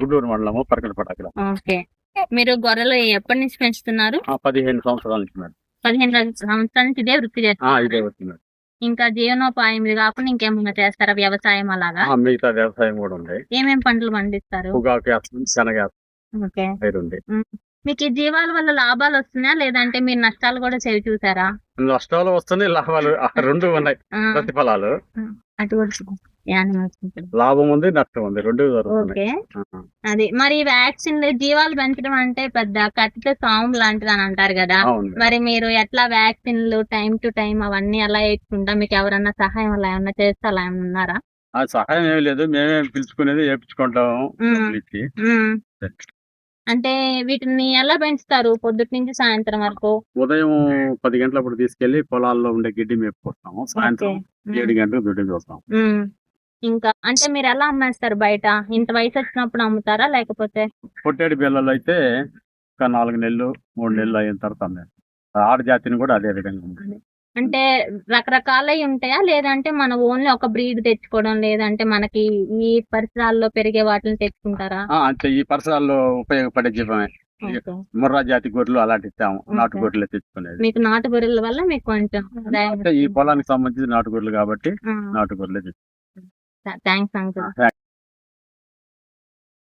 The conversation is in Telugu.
గుంటూరు మండలము ఓకే. మీరు గొర్రెలు ఎప్పటి నుంచి పెంచుతున్నారు? పదిహేను సంవత్సరాల నుంచి మేడం. పదిహేను సంవత్సరాల నుంచి ఇదే వృత్తి ఆ, చేస్తారు ఇదే వచ్చింది ఇంకా జీవనోపాయం ఇది కాకుండా ఇంకేమైనా చేస్తారా? వ్యవసాయం అలాగా? మిగతా వ్యవసాయం కూడా ఉంది. ఏమేం పంటలు పండిస్తారు? ఓకే. మీకు ఈ జీవాల వల్ల లాభాలు వస్తున్నాయా? లేదంటే మీరు నష్టాలు కూడా చేవి చూసారా? నష్టాలు వస్తున్నాయి లాభాలు రెండు ఉన్నాయి. ప్రతిఫలాలు. అటు. లాభం ఉంది నష్టం ఉంది. రెండు ఓకే. అది మరి వ్యాక్సిన్ జీవాలు పెంచడం అంటే పెద్ద కట్టితే సాము లాంటిది అని అంటారు కదా. మరి మీరు ఎట్లా వ్యాక్సిన్లు టైం టు టైం అవన్నీ అలా వేసుకుంటా మీకు ఎవరన్నా సహాయం అలా ఏమన్నా చేస్తే అలా ఏమన్నా ఉన్నారా? సహాయం ఏమి లేదు. మేమే పిలుచుకునేది వేపించుకుంటాము. అంటే వీటిని ఎలా పెంచుతారు? పొద్దుటి నుంచి సాయంత్రం వరకు? ఉదయం పది గంటలప్పుడు తీసుకెళ్ళి పొలాల్లో ఉండే గిడ్డి మేపుకొస్తాము. సాయంత్రం. ఏడు గంటలకు దుడ్డు చూస్తాం. ఇంకా అంటే మీరు ఎలా అమ్మేస్తారు బయట? ఇంత వయసు వచ్చినప్పుడు అమ్ముతారా? లేకపోతే పొట్టేడు పిల్లలు అయితే ఒక నాలుగు నెలలు మూడు నెలలు అయిన తర్వాత. ఆడ జాతిని కూడా అదే విధంగా అంటే రకరకాలవి ఉంటాయా? లేదంటే మన ఓన్లీ ఒక బ్రీడ్ తెచ్చుకోవడం లేదంటే మనకి ఈ పరిసరాల్లో పెరిగే వాటిని తెచ్చుకుంటారా? ఆ, అంటే ఈ పరిసరాల్లో ఉపయోగపడే జీవమే. ఓకే. ముర్రా జాతి గొర్రెలు అలాంటి ఇస్తాము. నాటు. గొర్రెలు తెచ్చుకునేది. మీకు నాటు గొర్రెల వల్ల మీకు కొంచెం అంటే ఈ పొలానికి సంబంధించి నాటు గొర్రెలు కాబట్టి నాటు గొర్రెలు తెచ్చుకుంటాం. Thanks uncle.